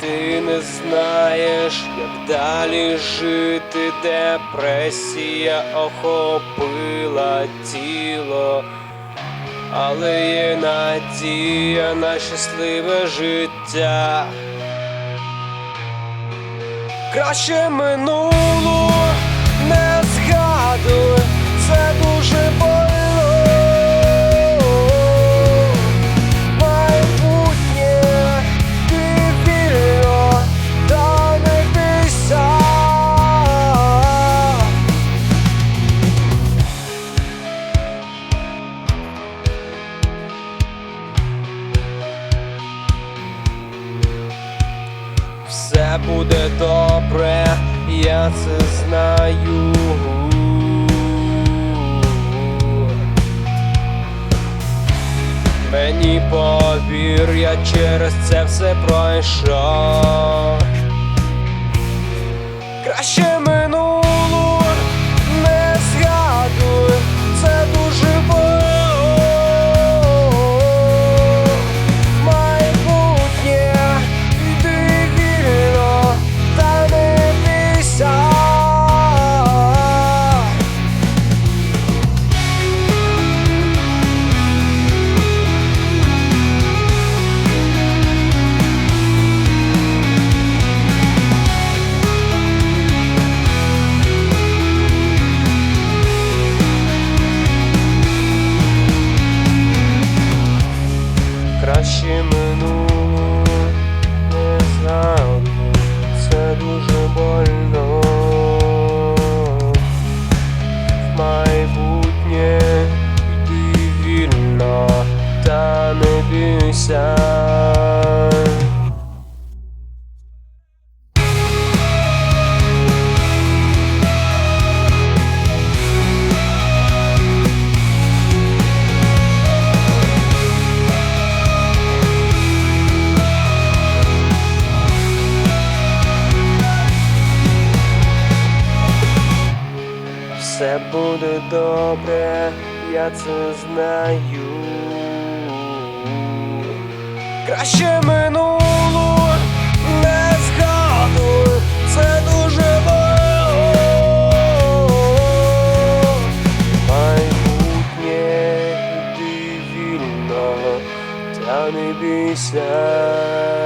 ти не знаєш, як далі жити, депресія охопила тіло, але є надія на щасливе життя. Краще минулу Буде добре, я це знаю. Мені повір, я через це все пройшов. Краще минуло не знаю, це дуже больно. Все добре, я це знаю. Краще минулу не згадуй, це дуже боль. Майбутнє йди вільно, та не бійся.